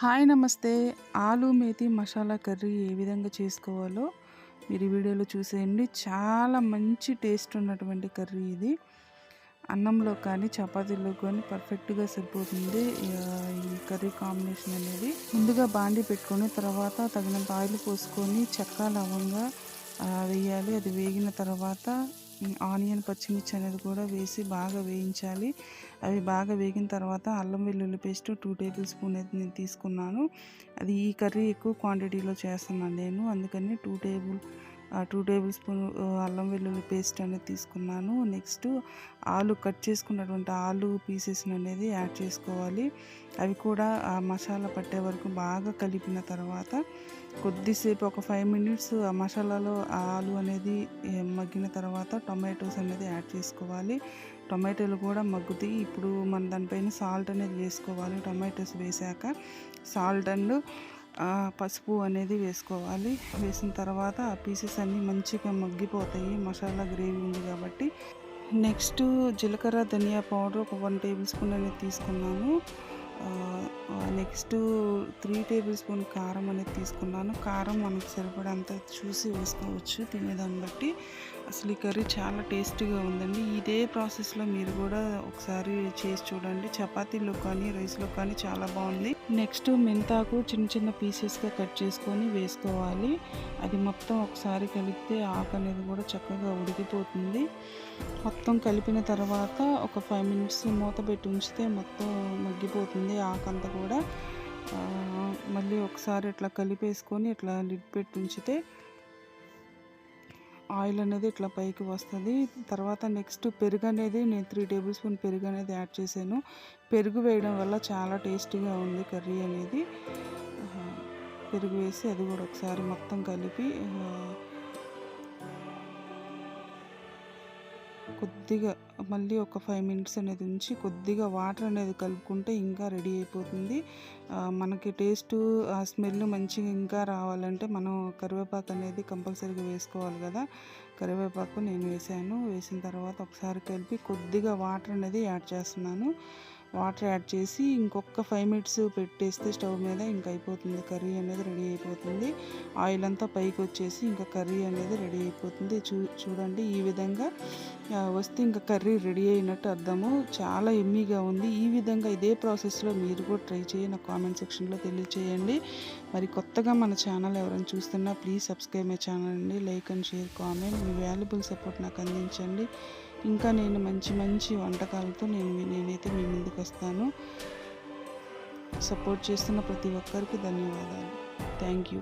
Hi నమస్తే. ఆలు methi masala curry ఏ విధంగా చేసుకోవాలో మీరు వీడియోలో చూసేయండి. చాలా మంచి టేస్ట్ ఉన్నటువంటి కర్రీ ఇది. అన్నంలో కానీ చపాతీలో కానీ పర్ఫెక్ట్గా సరిపోతుంది. ఈ కర్రీ కాంబినేషన్ అనేది ముందుగా బాండి పెట్టుకొని తర్వాత తగినంత ఆయిల్ పోసుకొని చెక్క లవంగా వేయాలి. అది వేగిన తర్వాత ఆనియన్ పచ్చిమిర్చి అనేది కూడా వేసి బాగా వేయించాలి. అవి బాగా వేగిన తర్వాత అల్లం వెల్లుల్లి పేస్ట్ టూ టేబుల్ స్పూన్ అయితే నేను తీసుకున్నాను. అది ఈ కర్రీ ఎక్కువ క్వాంటిటీలో చేస్తున్నాను నేను. అందుకని two table two tablespoon అల్లం వెల్లుల్లి పేస్ట్ అనేది తీసుకున్నాను. నెక్స్ట్ ఆలు కట్ చేసుకున్నటువంటి ఆలు పీసెస్ అనేది యాడ్ చేసుకోవాలి. అవి కూడా ఆ మసాలా పట్టే వరకు బాగా కలిపిన తర్వాత కొద్దిసేపు ఒక ఫైవ్ మినిట్స్ ఆ మసాలాలో ఆలు అనేది మగ్గిన తర్వాత టొమాటోస్ అనేది యాడ్ చేసుకోవాలి. టొమాటోలు కూడా మగ్గుతాయి. ఇప్పుడు మన దానిపైన సాల్ట్ అనేది వేసుకోవాలి. టొమాటోస్ వేసాక సాల్ట్ అండ్ పసుపు అనేది వేసుకోవాలి. వేసిన తర్వాత ఆ పీసెస్ అన్నీ మంచిగా మగ్గిపోతాయి. మసాలా గ్రేవీ ఉంది కాబట్టి. నెక్స్ట్ జీలకర్ర ధనియా పౌడర్ ఒక వన్ టేబుల్ స్పూన్ అనేది తీసుకున్నాను. నెక్స్ట్ త్రీ టేబుల్ స్పూన్ కారం అనేది తీసుకున్నాను. కారం మనకు సరిపడంత చూసి వేసుకోవచ్చు. తినేదాన్ని బట్టి అసలు ఈ కర్రీ చాలా టేస్టీగా ఉందండి. ఇదే ప్రాసెస్లో మీరు కూడా ఒకసారి చేసి చూడండి. చపాతీలో కానీ రైస్లో కానీ చాలా బాగుంది. నెక్స్ట్ మెంతాకు చిన్న చిన్న పీసెస్గా కట్ చేసుకొని వేసుకోవాలి. అది మొత్తం ఒకసారి కలిపితే ఆకు అనేది కూడా చక్కగా ఉడికిపోతుంది. మొత్తం కలిపిన తర్వాత ఒక ఫైవ్ మినిట్స్ మూత పెట్టి ఉంచితే మొత్తం మగ్గిపోతుంది. ఆకంతా కూడా. మళ్ళీ ఒకసారి ఇట్లా కలిపేసుకొని ఇట్లా లిడ్ పెట్టి ఉంచితే ఆయిల్ అనేది ఇట్లా పైకి వస్తుంది. తర్వాత నెక్స్ట్ పెరుగు అనేది నేను త్రీ టేబుల్ స్పూన్ పెరుగు అనేది యాడ్ చేశాను. పెరుగు వేయడం వల్ల చాలా టేస్టీగా ఉంది కర్రీ అనేది. పెరుగు వేసి అది కూడా ఒకసారి మొత్తం కలిపి కొద్దిగా మళ్ళీ ఒక ఫైవ్ మినిట్స్ అనేది ఉంచి కొద్దిగా వాటర్ అనేది కలుపుకుంటే ఇంకా రెడీ అయిపోతుంది. మనకి టేస్ట్ ఆ స్మెల్ మంచిగా ఇంకా రావాలంటే మనం కరివేపాకు అనేది కంపల్సరీగా వేసుకోవాలి కదా. కరివేపాకు నేను వేసాను వేసిన తర్వాత ఒకసారి కలిపి కొద్దిగా వాటర్ అనేది యాడ్ చేస్తున్నాను. వాటర్ యాడ్ చేసి ఇంకొక ఫైవ్ మినిట్స్ పెట్టేస్తే స్టవ్ మీద ఇంకా అయిపోతుంది. కర్రీ అనేది రెడీ అయిపోతుంది. ఆయిల్ అంతా పైకి వచ్చేసి ఇంకా కర్రీ అనేది రెడీ అయిపోతుంది. చూ చూడండి ఈ విధంగా వస్తే ఇంకా కర్రీ రెడీ అయినట్టు అర్థము. చాలా ఎమ్మీగా ఉంది. ఈ విధంగా ఇదే ప్రాసెస్లో మీరు కూడా ట్రై చేయండి. నా కామెంట్ సెక్షన్లో తెలియచేయండి. మరి కొత్తగా మన ఛానల్ ఎవరైనా చూస్తున్నా ప్లీజ్ సబ్స్క్రైబ్ మై ఛానల్ అండి. Like and share comment. Me valuable support నాకు అందించండి. ఇంకా నేను మంచి మంచి వంటకాలతో నేను నేనైతే మీ ముందుకు వస్తాను. సపోర్ట్ చేస్తున్న ప్రతి ఒక్కరికి ధన్యవాదాలు. Thank you.